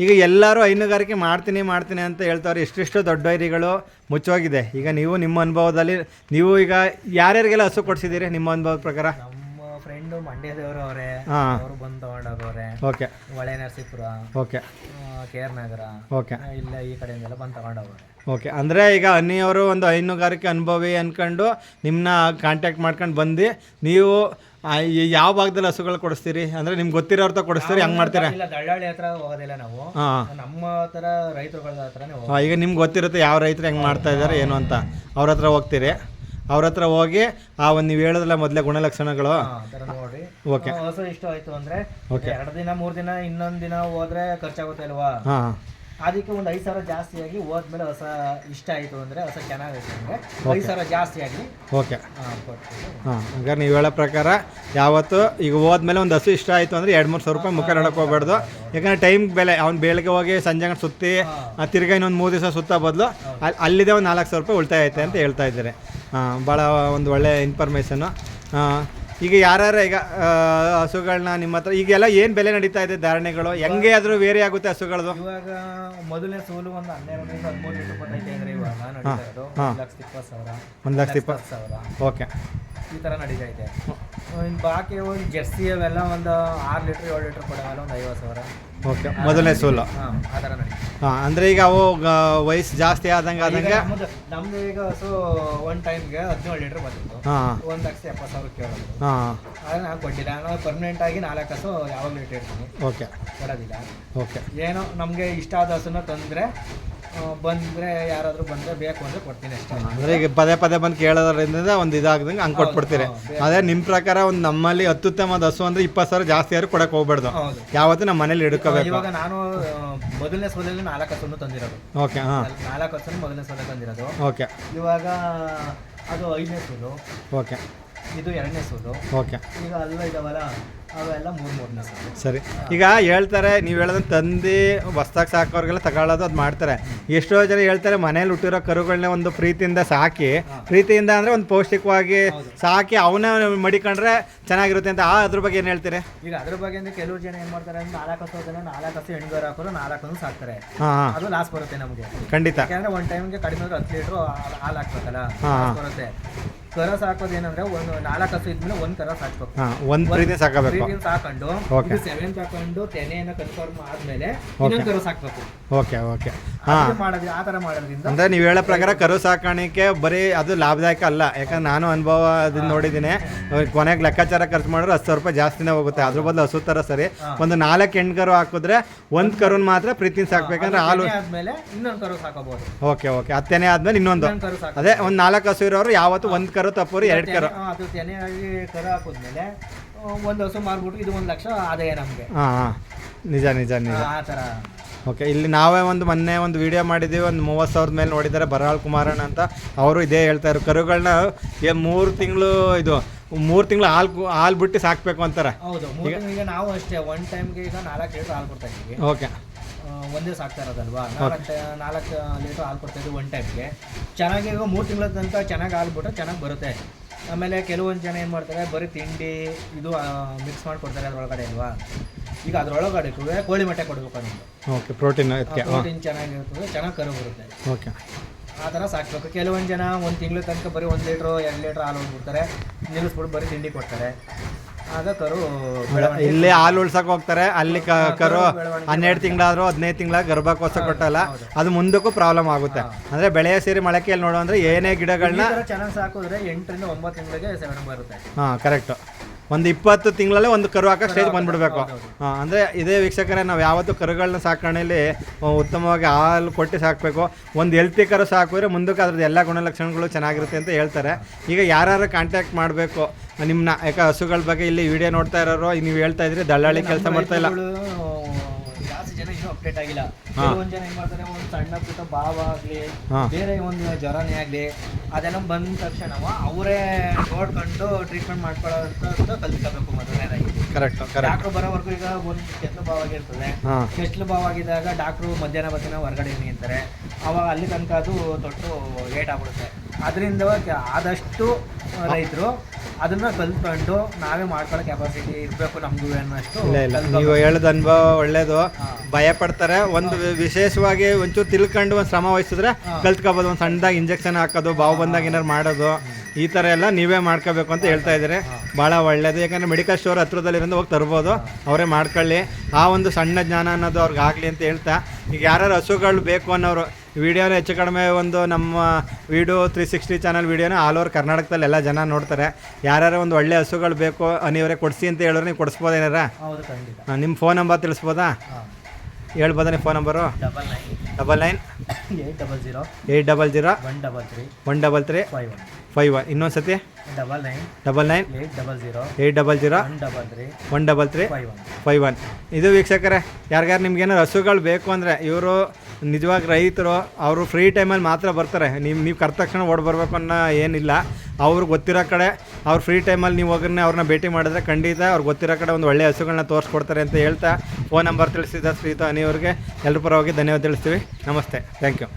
ಈಗ ಎಲ್ಲರೂ ಹೈನುಗಾರಿಕೆ ಮಾಡ್ತೀನಿ ಮಾಡ್ತೀನಿ ಅಂತ ಹೇಳ್ತಾವ್ರೆ. ಎಷ್ಟೆಷ್ಟು ದೊಡ್ಡ ಡೈರಿಗಳು ಮುಚ್ಚೋಗಿದೆ ಈಗ ನೀವು ನಿಮ್ಮ ಅನುಭವದಲ್ಲಿ ನೀವು ಈಗ ಯಾರ್ಯಾರಿಗೆಲ್ಲ ಹಸು ಕೊಡ್ಸಿದ್ದೀರಿ ನಿಮ್ಮ ಅನುಭವದ ಪ್ರಕಾರ? ನಮ್ಮ ಫ್ರೆಂಡು ಮಂಡ್ಯದವರು ಅವರೇ ಹಾಂ. ಅವರು ಬಂದು ತಗೊಂಡೋಗವ್ರೆ okay. Hole Narasipura okay. K R Nagar okay. ಇಲ್ಲ ಈ ಕಡೆಯಿಂದೆಲ್ಲ ಬಂದು ತಗೊಂಡೋಗವ್ರೆ ಓಕೆ ಅಂದರೆ ಈಗ ಅನ್ನಿಯವರು ಒಂದು ಹೈನುಗಾರಿಕೆ ಅನುಭವಿ ಅಂದ್ಕೊಂಡು ನಿಮ್ಮನ್ನ ಕಾಂಟ್ಯಾಕ್ಟ್ ಮಾಡ್ಕೊಂಡು ಬಂದು ನೀವು ಆ, ಈ ಯಾವ ಭಾಗದಲ್ಲಿ ಹಸುಗಳು ಕೊಡಿಸ್ತೀರಿ? ಅಂದರೆ ನಿಮ್ಗೆ ಗೊತ್ತಿರೋರ್ತ ಕೊಡಿಸ್ತೀರಿ ಹಂಗೆ ಮಾಡ್ತೀರಾ? ಇಲ್ಲ ದಳ್ಳಾಳಿ ಹತ್ರ ಹೋಗೋದಿಲ್ಲ ನಾವು. ಹಾಂ. ನಮ್ಮ ತರ ರೈತರುಗಳ ಹತ್ರನೇ ಹೋಗೋದು ಈಗ ನಿಮ್ಗೆ ಗೊತ್ತಿರುತ್ತೆ ಯಾವ ರೈತರು ಹೆಂಗೆ ಮಾಡ್ತಾ ಇದ್ದಾರೆ ಏನು ಅಂತ. ಅವ್ರ ಹತ್ರ ಹೋಗ್ತೀರಿ. ಅವ್ರ ಹತ್ರ ಹೋಗಿ ಆ ಒಂದು ನೀವು ಹೇಳಿದ್ರಲ್ಲ ಮೊದಲೇ ಗುಣಲಕ್ಷಣಗಳು. ಆ ಥರ ನೋಡಿ. ಓಕೆ ಹಸು ಹೊಸ ಇಷ್ಟ ಆಯ್ತು ಅಂದ್ರೆ ಎರಡು ದಿನ ಮೂರು ದಿನ ಇನ್ನೊಂದು ದಿನ ಹೋದ್ರೆ ಖರ್ಚಾಗುತ್ತೆ ಅಲ್ವಾ? ಹಾಂ. ಅದಕ್ಕೆ ಒಂದು ಐದು ಸಾವಿರ ಜಾಸ್ತಿ ಆಗಿ ಹೋದ್ಮೇಲೆ ಹೊಸ ಇಷ್ಟ ಆಯಿತು ಅಂದರೆ ಹೊಸ ಚೆನ್ನಾಗೈತೆ ಅಂದ್ರೆ ಐದು ಸಾವಿರ ಜಾಸ್ತಿ ಆಗಲಿ. ಓಕೆ. ಹಾಂ ಹಂಗಾರೆ ನೀವು ಹೇಳೋ ಪ್ರಕಾರ ಯಾವತ್ತು ಈಗ ಹೋದ್ಮೇಲೆ ಒಂದು ಹಸು ಇಷ್ಟ ಆಯಿತು ಅಂದರೆ ಎರಡು ಮೂರು ಸಾವಿರ ರೂಪಾಯಿ ಮುಖ ನಡಕ್ಕೆ ಹೋಗ್ಬಾರ್ದು ಯಾಕಂದರೆ ಟೈಮ್ ಬೆಲೆ ಅವ್ನು ಬೆಳಗ್ಗೆ ಹೋಗಿ ಸಂಜೆ ಸುತ್ತಿ ಆ, ತಿರ್ಗಾ ಇನ್ನೊಂದು ಮೂರು ದಿವಸ ಸುತ್ತ ಬದಲು ಅಲ್ಲಿ ಅಲ್ಲಿದೆ ಒಂದು ನಾಲ್ಕು ಸಾವಿರ ರೂಪಾಯಿ ಉಳಿತಾಯ ಐತೆ ಅಂತ ಹೇಳ್ತಾ ಇದ್ದಾರೆ. ಹಾಂ ಭಾಳ ಒಂದು ಒಳ್ಳೆ ಇನ್ಫಾರ್ಮೇಷನ್ನು ಈಗ ಯಾರ್ಯಾರ ಈಗ ಹಸುಗಳನ್ನ ನಿಮ್ಮ ಹತ್ರ ಈಗೆಲ್ಲ ಏನು ಬೆಲೆ ನಡೀತಾ ಇದೆ ಧಾರಣೆಗಳು? ಹೆಂಗೆ ಆದರೂ ವೇರಿ ಆಗುತ್ತೆ ಹಸುಗಳದು? ಇವಾಗ ಮೊದಲನೇ ಸೋಲು ಒಂದು ಹನ್ನೆರಡು ಹದಿಮೂರು ಲೀಟರ್ ಬರ್ತೈತೆ ಅಂದರೆ ಇವಾಗ ನಡೀತಾ ಇರೋದು. ಒಂದು ಲಕ್ಷದ ಇಪ್ಪತ್ತು ಸಾವಿರ ಒಂದು ಲಕ್ಷ ಇಪ್ಪತ್ತು ಸಾವಿರ. ಓಕೆ. ಈ ಥರ ನಡೀತೈತೆ. ಇನ್ನು ಬಾಕಿ ಒಂದು ಜರ್ಸಿ ಅವೆಲ್ಲ ಒಂದು ಆರು ಲೀಟ್ರ್ ಏಳು ಲೀಟ್ರ್ ಕೊಡೋಲ್ಲ ಒಂದು ಐವತ್ತು ಸಾವಿರ. ಓಕೆ ಮೊದಲನೇ ಸೋಲು. ಹಾಂ ಆ ಥರ ನಡೀತದೆ ಹಾಂ ಅಂದರೆ ಈಗ ಅವು ವಯಸ್ಸು ಜಾಸ್ತಿ ಆದಂಗೆ ಆದಂಗೆ ನಮ್ದು ನಮ್ದು ಈಗ ಹಸು ಒನ್ ಟೈಮ್ಗೆ ಹದಿನೇಳು ಲೀಟ್ರ್ ಬರ್ತಿತ್ತು ಹಾಂ. ಒಂದು ಲಕ್ಷ ಎಪ್ಪತ್ತು ಸಾವಿರ ಕೇಳೋದು. ಹಾಂ. ಆದರೆ ನಾನು ಕೊಟ್ಟಿಲ್ಲ. ನಾವು ಪರ್ಮನೆಂಟ್ ಆಗಿ ನಾಲ್ಕು ಹಸು ಯಾವಾಗಲೂ ಇಟ್ಟಿರ್ತೀನಿ. ಓಕೆ. ಕೊಡೋದಿಲ್ಲ. ಓಕೆ. ಏನೋ ನಮಗೆ ಇಷ್ಟ ಆದ ಹಸುನ ತಂದರೆ ಬಂದರೆ ಯಾರಾದರೂ ಬಂದರೆ ಬೇಕು ಅಂದರೆ ಕೊಡ್ತೀನಿ ಅಷ್ಟೇ. ಅಂದರೆ ಈಗ ಪದೇ ಪದೇ ಬಂದು ಕೇಳೋದ್ರಿಂದ ಒಂದು ಇದಾಗ್ದಂಗೆ ಹಂಗೆ ಕೊಟ್ಬಿಡ್ತೀರಿ. ಅದೇ ನಿಮ್ಮ ಪ್ರಕಾರ ಒಂದು ನಮ್ಮಲ್ಲಿ ಅತ್ಯುತ್ತಮದ ಹಸು ಅಂದರೆ ಇಪ್ಪತ್ತು ಸಾವಿರ ಜಾಸ್ತಿ ಯಾರು ಕೊಡಕ್ಕೆ ಹೋಗ್ಬಾರ್ದು ಯಾವತ್ತೂ ನಮ್ಮ ಮನೇಲಿ ಹಿಡ್ಕೋಬೇಕು. ಇವಾಗ ನಾನು ಮೊದಲನೇ ಸೋದಲ್ಲಿ ನಾಲ್ಕು ಹಸುನು ತಂದಿರೋದು. ಓಕೆ ಹಾಂ. ನಾಲ್ಕು ಹಸುನು ಮೊದಲನೇ ಸೋದ ತಂದಿರೋದು. ಓಕೆ. ಇವಾಗ ಅದು ಐದನೇ ಸೋಲು. ಓಕೆ. ಇದು ಎರಡನೇ ಸೋಲು ಓಕೆ. ಈಗ ಅಲ್ಲ ಇದಾವಲ್ಲ? ಅವೆಲ್ಲ ಮೂರು ಮೂರನೇ ಸೋಲು ಸರಿ. ಈಗ ಹೇಳ್ತಾರೆ ನೀವು ಹೇಳೋದನ್ನ ತಂದು ಹೊಸ್ದಾಗಿ ಸಾಕೋರಿಗೆಲ್ಲ ತಗೊಳ್ಳೋದು ಅದು ಮಾಡ್ತಾರೆ. ಎಷ್ಟೋ ಜನ ಹೇಳ್ತಾರೆ ಮನೇಲಿ ಹುಟ್ಟಿರೋ ಕರುಗಳನ್ನ ಒಂದು ಪ್ರೀತಿಯಿಂದ ಸಾಕಿ. ಪ್ರೀತಿಯಿಂದ ಅಂದರೆ ಒಂದು ಪೌಷ್ಟಿಕವಾಗಿ ಸಾಕಿ ಅವನ್ನ ಮಡಿಕೊಂಡ್ರೆ ಚೆನ್ನಾಗಿರುತ್ತೆ ಅಂತ ಆ ಅದ್ರ ಬಗ್ಗೆ ಏನು ಹೇಳ್ತೀರಿ? ಈಗ ಅದ್ರ ಬಗ್ಗೆ ಅಂದ್ರೆ ಕೆಲವು ಜನ ಏನು ಮಾಡ್ತಾರೆ ಅಂದ್ರೆ ನಾಲ್ಕು ಹಸು ಜನ ನಾಲ್ಕು ಹಸು ಹೆಣ್ಗಾರ ಹಾಕೋರು ನಾಲ್ಕು ಹಸು ಸಾಕ್ತಾರೆ. ಹಾಂ ಅದು ಲಾಸ್ ಬರುತ್ತೆ ನಮಗೆ. ಖಂಡಿತ. ಯಾಕಂದ್ರೆ ಒನ್ ಟೈಮ್ಗೆ ಕಡಿಮೆ ಅಂದ್ರೆ ಹತ್ತು ಲೀಟ್ರು ಹಾಲು ಹಾಕ್ಬೇಕಲ್ಲ. ಬರುತ್ತೆ. ಕರ ಸಾಕೋದು ಏನಂದ್ರೆ ಒಂದು ನಾಲ್ಕು ಹಸು ಇದ್ಮೇಲೆ ಒಂದ್ ಕರ ಸಾಕ್ಬೇಕು. ಹಾಂ ಒಂದು ಪ್ರೀತಿ ಸಾಕಬೇಕು. ಪ್ರೀತಿಯಿಂದ ಸಾಕೊಂಡು Okay. ಸೆವೆನ್ ತೆನೆಯನ್ನ ಕನ್ಫರ್ಮ್ ಆದ್ಮೇಲೆ ಇನ್ನೊಂದ್ ಕರು ಸಾಕ್ಬೇಕು. ಓಕೆ ಓಕೆ ಹಾಂ. ಅದು ಮಾಡೋದು ಆ ತರ ಮಾಡೋದ್ರಿಂದ ಅಂದರೆ ನೀವು ಹೇಳೋ ಪ್ರಕಾರ ಕರು ಸಾಕಾಣಿಕೆ ಬರೀ ಅದು ಲಾಭದಾಯಕ ಅಲ್ಲ. ಯಾಕಂದ್ರೆ ನಾನು ಅನುಭವ ಅದನ್ನ ನೋಡಿದ್ದೀನಿ ಕೊನೆಗೆ ಲೆಕ್ಕಾಚಾರ ಖರ್ಚು ಮಾಡಿದ್ರೆ ಹತ್ತು ಸಾವಿರ ರೂಪಾಯಿ ಜಾಸ್ತಿನೇ ಹೋಗುತ್ತೆ. ಅದ್ರ ಬದಲು ಹಸು ತರ ಸರಿ. ಒಂದು ನಾಲ್ಕು ಹೆಣ್ಣು ಕರು ಹಾಕಿದ್ರೆ ಒಂದು ಕರುನ್ ಮಾತ್ರ ಪ್ರೀತಿನ ಸಾಕ್ಬೇಕಂದ್ರೆ ಹಾಲು ತೆನೆ ಆದ್ಮೇಲೆ ಇನ್ನೊಂದ್ ಕರು ಸಾಕೋಬಹುದು ಓಕೆ ಓಕೆ ಹತ್ತನೇ ಆದ್ಮೇಲೆ ಇನ್ನೊಂದು. ಇನ್ನೊಂದ್ ಕರು ಸಾಕ ಅದೇ ಒಂದು ನಾಲ್ಕು ಹಸು ಇರೋರು ಯಾವತ್ತು ಒಂದು ಕರು ತಪ್ಪೋರು ಎರಡು ಕರು. ಅದು ತೆನೆಯಾಗಿ ಕರು ಹಾಕಿದ್ಮೇಲೆ ಒಂದು ಹಸು ಮಾರ್ಬಿಟ್ಟು ಇದು ಒಂದು ಲಕ್ಷ ಆದಾಯ ನಮಗೆ. ಹಾಂ ಹಾಂ. ನಿಜ ನಿಜ ನಿಜ. ಆ ಥರ. ಓಕೆ ಇಲ್ಲಿ ನಾವೇ ಒಂದು ಮೊನ್ನೆ ಒಂದು ವಿಡಿಯೋ ಮಾಡಿದ್ದೀವಿ ಒಂದು ಮೂವತ್ತು ಸಾವಿರದ ಮೇಲೆ ನೋಡಿದ್ದಾರೆ ಬರಾಳ್ ಕುಮಾರಣ್ಣ ಅಂತ. ಅವರು ಇದೇ ಹೇಳ್ತಾ ಇರೋ ಕರುಗಳನ್ನ ಏನು ಮೂರು ತಿಂಗಳು ಇದು ಮೂರು ತಿಂಗಳು ಹಾಲು ಹಾಲು ಬಿಟ್ಟು ಸಾಕಬೇಕು ಅಂತಾರೆ. ಹೌದು ಮೂರು ತಿಂಗ್ಳಿಗೆ ನಾವು ಅಷ್ಟೇ ಒನ್ ಟೈಮ್ಗೆ ಈಗ ನಾಲ್ಕು ಲೀಟರ್ ಹಾಲು ಕೊಡ್ತಾ ಇದ್ದೀವಿ. ಓಕೆ ಒಂದೇ ಸಾಕ್ತಾ ಇರೋದಲ್ವಾ? ನಾಲ್ಕು ನಾಲ್ಕು ಲೀಟರ್ ಹಾಲು ಕೊಡ್ತಾ ಇದ್ದೀವಿ ಒನ್ ಟೈಮ್ಗೆ ಚೆನ್ನಾಗಿ ಈಗ ಮೂರು ತಿಂಗಳ ತನಕ ಚೆನ್ನಾಗಿ ಹಾಲು ಬಿಟ್ಟರೆ ಚೆನ್ನಾಗಿ ಬರುತ್ತೆ. ಆಮೇಲೆ ಕೆಲವೊಂದು ಜನ ಏನು ಮಾಡ್ತಾರೆ ಬರೀ ತಿಂಡಿ ಇದು ಮಿಕ್ಸ್ ಮಾಡಿ ಕೊಡ್ತಾರೆ ಅದ್ರೊಳಗಡೆ ಅಲ್ವಾ? ಈಗ ಅದರೊಳಗಡೆ ಕೋಳಿ ಮೊಟ್ಟೆ ಕೊಡ್ಬೇಕು ಅನ್ನೋದು. ಓಕೆ ಪ್ರೋಟೀನ್ ಪ್ರೋಟೀನ್ ಚೆನ್ನಾಗಿರ್ತದೆ ಚೆನ್ನಾಗಿ ಕರು ಬರುತ್ತೆ. ಓಕೆ ಆ ಥರ ಸಾಕ್ಬೇಕು. ಕೆಲವೊಂದು ಜನ ಒಂದು ತಿಂಗಳ ತನಕ ಬರೀ ಒಂದು ಲೀಟ್ರು ಎರಡು ಲೀಟ್ರ್ ಹಾಲು ಹೋಗ್ಬಿಡ್ತಾರೆ ನಿಲ್ಲಿಸ್ಬಿಟ್ಟು ಬರೀ ತಿಂಡಿ ಕೊಡ್ತಾರೆ. ಆಗ ಕರು ಬೆಳವಣಿಗೆ ಇಲ್ಲಿ ಹಾಲು ಉಳ್ಸಕ್ ಹೋಗ್ತಾರೆ. ಅಲ್ಲಿ ಕ ಕರು ಹನ್ನೆರಡು ತಿಂಗಳಾದರೂ ಹದಿನೈದು ತಿಂಗಳ ಗರ್ಭಕೋಶ ಕೊಟ್ಟಲ್ಲ. ಅದು ಮುಂದಕ್ಕೂ ಪ್ರಾಬ್ಲಮ್ ಆಗುತ್ತೆ. ಅಂದ್ರೆ ಬೆಳೆಯ ಸೇರಿ ಮೊಳಕೆಯಲ್ಲಿ ನೋಡು ಅಂದ್ರೆ ಏನೇ ಗಿಡಗಳನ್ನ ಚೆನ್ನಾಗಿ ಸಾಕಿದ್ರೆ ಎಂಟರಿಂದ ಒಂಬತ್ತು ತಿಂಗಳಿಗೆ ಸೆವೆನ್ ಬರುತ್ತೆ. ಹಾ ಕರೆಕ್ಟು ಒಂದು ಇಪ್ಪತ್ತು ತಿಂಗಳಲ್ಲೇ ಒಂದು ಕರು ಹಾಕಕ್ಕೆ ಸ್ಟೇಜ್ ಬಂದ್ಬಿಡ್ಬೇಕು. ಅಂದರೆ ಇದೇ ವೀಕ್ಷಕರೇ ನಾವು ಯಾವತ್ತೂ ಕರುಗಳನ್ನ ಸಾಕಣೆಯಲ್ಲಿ ಉತ್ತಮವಾಗಿ ಹಾಲು ಕೊಟ್ಟು ಸಾಕಬೇಕು. ಒಂದು ಹೆಲ್ತಿ ಕರು ಸಾಕಿದ್ರೆ ಮುಂದಕ್ಕೆ ಅದ್ರದ್ದು ಎಲ್ಲ ಗುಣಲಕ್ಷಣಗಳು ಚೆನ್ನಾಗಿರುತ್ತೆ ಅಂತ ಹೇಳ್ತಾರೆ. ಈಗ ಯಾರು ಕಾಂಟ್ಯಾಕ್ಟ್ ಮಾಡಬೇಕು ನಿಮ್ಮನ್ನ ಯಾಕೆ ಹಸುಗಳ ಬಗ್ಗೆ ಇಲ್ಲಿ ವಿಡಿಯೋ ನೋಡ್ತಾ ಇರೋರು ನೀವು ಹೇಳ್ತಾ ಇದ್ರಿ ದಳ್ಳಾಳಿ ಕೆಲಸ ಮಾಡ್ತಾ ಇಲ್ಲ. ಅಪ್ಡೇಟ್ ಆಗಿಲ್ಲ. ಕೆಲವೊಂದು ಜನ ಏನ್ ಮಾಡ್ತಾರೆ ಒಂದು ಸಣ್ಣ ಪುಟ್ಟ ಭಾವ ಆಗ್ಲಿ ಹಾ. ಬೇರೆ ಒಂದು ಜ್ವರನೇ ಆಗ್ಲಿ ಅದೆಲ್ಲ ಬಂದ ತಕ್ಷಣ ಅವರೇ ನೋಡ್ಕೊಂಡು ಟ್ರೀಟ್ಮೆಂಟ್ ಮಾಡ್ಕೊಳ್ಳೋದು ಕಲ್ತ್ಕೋಬೇಕು ಮೊದಲನೇದಾಗಿ ಕರೆಕ್ಟು ಕರೆಕ್ಟ್ ಡಾಕ್ಟ್ರು ಬರೋವರೆಗೂ ಈಗ ಒಂದು ಕೆಟ್ಲು ಭಾವ ಆಗಿರ್ತದೆ. ಹಾಂ. ಕೆಟ್ಲು ಭಾವ ಆಗಿದ್ದಾಗ ಡಾಕ್ಟ್ರು ಮಧ್ಯಾಹ್ನ ಬರ್ತಾನೆ ಹೊರಗಡೆ ನಿಂತಾರೆ. ಅವಾಗ ಅಲ್ಲಿ ತನಕ ಅದು ತೊಟ್ಟು ಏಟ್ ಆಗ್ಬಿಡುತ್ತೆ. ಅದರಿಂದ ಆದಷ್ಟು ರೈತರು ಅದನ್ನ ಕಲ್ತ್ಕೊಂಡು ನಾವೇ ಮಾಡ್ಕೊಳ್ಳೋ ಕೆಪಾಸಿಟಿ ಇರಬೇಕು ನಮ್ದು ಅನ್ನೋಷ್ಟು ಇಲ್ಲ ಇಲ್ಲ. ನೀವು ಹೇಳೋದು ಅನುಭವ ಒಳ್ಳೇದು. ಭಯ ಪಡ್ತಾರೆ ಒಂದು ವಿಶೇಷವಾಗಿ ಒಂಚೂರು ತಿಳ್ಕೊಂಡು ಒಂದು ಶ್ರಮ ವಹಿಸಿದ್ರೆ. ಕಲ್ತ್ಕೋಬೋದು. ಒಂದು ಸಣ್ಣದಾಗಿ ಇಂಜೆಕ್ಷನ್ ಹಾಕೋದು ಬಾವು ಬಂದಾಗ ಏನಾರು ಮಾಡೋದು ಈ ಥರ ಎಲ್ಲ ನೀವೇ ಮಾಡ್ಕೋಬೇಕು ಅಂತ ಹೇಳ್ತಾ ಇದ್ದಾರೆ. ಭಾಳ ಒಳ್ಳೇದು. ಯಾಕಂದರೆ ಮೆಡಿಕಲ್ ಸ್ಟೋರ್ ಹತ್ರದಲ್ಲಿರೋದು ಹೋಗಿ ತರ್ಬೋದು. ಅವರೇ ಮಾಡ್ಕೊಳ್ಳಿ. ಆ ಒಂದು ಸಣ್ಣ ಜ್ಞಾನ ಅನ್ನೋದು ಅವ್ರಿಗೆ ಆಗಲಿ ಅಂತ ಹೇಳ್ತಾ. ಈಗ ಯಾರು ಹಸುಗಳು ಬೇಕು ಅನ್ನೋರು ವಿಡಿಯೋನ ಹೆಚ್ಚು ಕಡಿಮೆ ಒಂದು ನಮ್ಮ ವಿಡಿಯೋ ತ್ರೀ ಸಿಕ್ಸ್ಟಿ ಚಾನಲ್ ವಿಡಿಯೋನ ಆಲ್ ಓವರ್ ಕರ್ನಾಟಕದಲ್ಲಿ ಎಲ್ಲ ಜನ ನೋಡ್ತಾರೆ. ಯಾರ್ಯಾರು ಒಂದು ಒಳ್ಳೆ ಹಸುಗಳು ಬೇಕು ನೀವರೇ ಕೊಡಿಸಿ ಅಂತ ಹೇಳಿದ್ರೆ ನೀವು ಕೊಡಿಸ್ಬೋದು ಏನಾರ? ನಿಮ್ಮ ಫೋನ್ ನಂಬರ್ ತಿಳಿಸ್ಬೋದಾ? ಹೇಳ್ಬೋದಾ ನಿಮ್ಮ phone number double nine double nine eight double zero eight double zero one double three one double three five one five one ಇನ್ನೊಂದು ಸತಿ double nine double nine eight double zero eight double zero one double three one double three five one five one ಇದು ವೀಕ್ಷಕರೇ ಯಾರಿಗಾರು ನಿಮ್ಗೇನಾರು ಹಸುಗಳು ಬೇಕು ಅಂದರೆ ಇವರು ನಿಜವಾಗಿ ರೈತರು ಅವರು ಫ್ರೀ ಟೈಮಲ್ಲಿ ಮಾತ್ರ ಬರ್ತಾರೆ. ನೀವು ನೀವು ಕರೆದ ತಕ್ಷಣ ಓಡ್ ಬರಬೇಕು ಅನ್ನೋ ಏನಿಲ್ಲ. ಅವ್ರು ಗೊತ್ತಿರೋ ಕಡೆ ಅವ್ರು ಫ್ರೀ ಟೈಮಲ್ಲಿ ನೀವು ಹೋಗ್ರೆ ಅವ್ರನ್ನ ಭೇಟಿ ಮಾಡಿದ್ರೆ ಖಂಡಿತ ಅವ್ರಿಗೆ ಗೊತ್ತಿರೋ ಕಡೆ ಒಂದು ಒಳ್ಳೆಯ ಹಸುಗಳನ್ನ ತೋರಿಸ್ಕೊಡ್ತಾರೆ ಅಂತ ಹೇಳ್ತಾ ಫೋನ್ ನಂಬರ್ ತಿಳಿಸಿದ ಶ್ರೀತಾ ಅನಿಯವ್ರಿಗೆ ಎಲ್ಲರ ಪರವಾಗಿ ಧನ್ಯವಾದ ತಿಳಿಸ್ತೀವಿ. ನಮಸ್ತೆ. Thank you